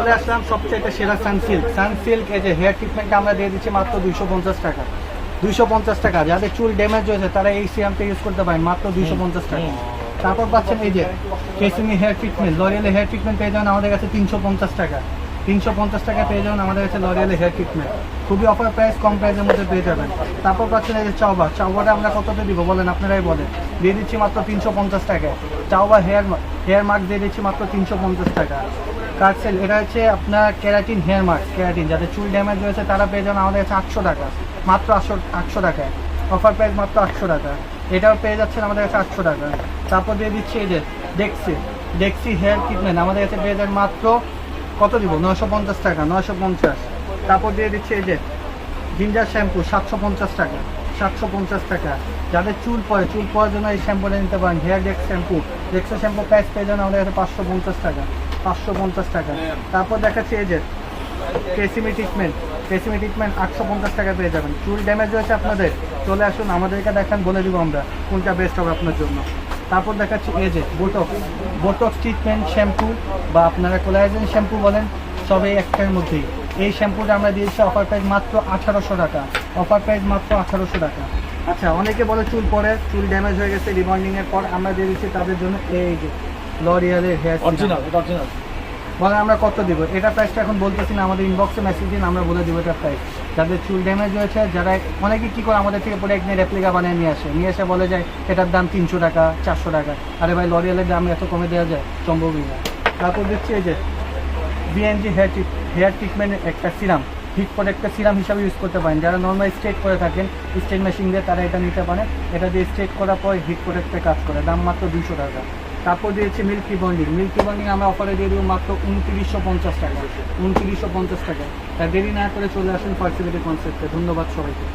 চলে আসলাম সবচেয়ে সেরা সানসিল্ক। সানসিল্ক এই যে হেয়ার ট্রিটমেন্ট আমরা দিয়ে দিচ্ছি মাত্র দুইশো পঞ্চাশ টাকা। দুইশো পঞ্চাশ টাকা। যাদের চুল ড্যামেজ হয়েছে তারা এই সিরামটা ইউজ করতে পারেন মাত্র দুইশো পঞ্চাশ টাকা। তারপর পাচ্ছেন এই যে কেসিমি হেয়ার ট্রিটমেন্ট লরিয়ালের হেয়ার ট্রিটমেন্ট পেয়ে যাবেন আমাদের কাছে তিনশো পঞ্চাশ টাকা। তিনশো পঞ্চাশ টাকা পেয়ে যাবেন আমাদের কাছে লরিয়ালের হেয়ার ট্রিটমেন্ট খুবই অফার প্রাইস কম প্রাইসের মধ্যে পেয়ে যাবেন। তারপর পাচ্ছেন এই যে চাওবা। চাওবাটা আমরা কততে দিব বলেন আপনারাই বলেন। দিয়ে দিচ্ছি মাত্র তিনশো পঞ্চাশ টাকা চাওবা হেয়ার হেয়ার মার্ক দিয়ে দিচ্ছি মাত্র তিনশো পঞ্চাশ টাকা। কার্সেল এটা হচ্ছে আপনার ক্যারাটিন হেয়ার মার্ক ক্যারাটিন যাদের চুল ড্যামেজ হয়েছে, তারা পেয়ে যান আমাদের কাছে আটশো টাকা। মাত্র আটশো আটশো টাকায় অফার প্রাইস মাত্র আটশো টাকা। এটাও পেয়ে যাচ্ছেন আমাদের কাছে আটশো টাকা। তারপর দিয়ে দিচ্ছি এই যে ডেক্সি ডেক্সি হেয়ার ট্রিটমেন্ট আমাদের কাছে পেয়ে যাবেন মাত্র কত দিব? নশো পঞ্চাশ টাকা নশো পঞ্চাশ। তারপর দিয়ে দিচ্ছি এই যে জিঞ্জার শ্যাম্পু সাতশো পঞ্চাশ টাকা, সাতশো পঞ্চাশ টাকা। যাদের চুল পড়ে, চুল পড়ার জন্য এই শ্যাম্পুটা নিতে পারেন। হেয়ার ডেক্স শ্যাম্পু ডেক্সো শ্যাম্পু প্যাচ পেয়ে যান আমাদের কাছে পাঁচশো পঞ্চাশ টাকা। পাঁচশো পঞ্চাশ টাকা। তারপর দেখাচ্ছি এই যে, কেসিমি ট্রিটমেন্ট কেসিমি ট্রিটমেন্ট আটশো পঞ্চাশ টাকা পেয়ে যাবেন। চুল ড্যামেজ হয়েছে আপনাদের, চলে আসুন, আমাদেরকে দেখান, বলে দিব আমরা কোনটা বেস্ট হবে আপনার জন্য। তারপর দেখাচ্ছি এই যে বোটক্স বোটক্স ট্রিটমেন্ট শ্যাম্পু বা আপনারা কোলাজেন শ্যাম্পু বলেন সবই একটার মধ্যেই। এই শ্যাম্পুটা আমরা দিয়েছি অফার প্রাইস মাত্র আঠারোশো টাকা। অফার প্রাইস মাত্র আঠারোশো টাকা। আচ্ছা অনেকে বলে চুল পরে, চুল ড্যামেজ হয়ে গেছে রিবন্ডিং এর পর আমরা দিয়ে দিচ্ছি তাদের জন্য এই যে লরিয়ালের হেয়ার অরিজিনাল এটা অরিজিনাল বলেন আমরা কত দিব? এটা প্রাইসটা এখন বলতেছি না আমাদের ইনবক্সে মেসেজ দিন আমরা বলে দিব এটা প্রাইস যাদের চুল ড্যামেজ হয়েছে যারা অনেকে কি করে আমাদের থেকে পরে একদিন রেপ্লিকা বানিয়ে নিয়ে আসে। নিয়ে এসে বলে যায় এটার দাম তিনশো টাকা চারশো টাকা। আরে ভাই লরিয়ালের দাম এত কমে দেওয়া যায়? সম্ভবই না। তারপর দিচ্ছি এই যে বিএনজি হেয়ার হেয়ার ট্রিটমেন্টের একটা সিরাম হিট করে একটা সিরাম হিসাবে ইউজ করতে পারেন। যারা নর্মাল স্ট্রেট করে থাকেন স্ট্রেট মেশিন দিয়ে তারা এটা নিতে পারেন। এটা দিয়ে স্ট্রেট করার পর হিট প্রোডাক্টে কাজ করে। দাম মাত্র দুশো টাকা। তারপর দিয়েছে মিল্কি বন্ডিং। মিল্কি বন্ডিং আমরা অফারে দিয়ে দেবো মাত্র উনত্রিশশো পঞ্চাশ টাকা। উনত্রিশশো পঞ্চাশ টাকা। তা দেরি না করে চলে আসুন ফার্সিলিটি কনসেপ্টে ধন্যবাদ সবাইকে।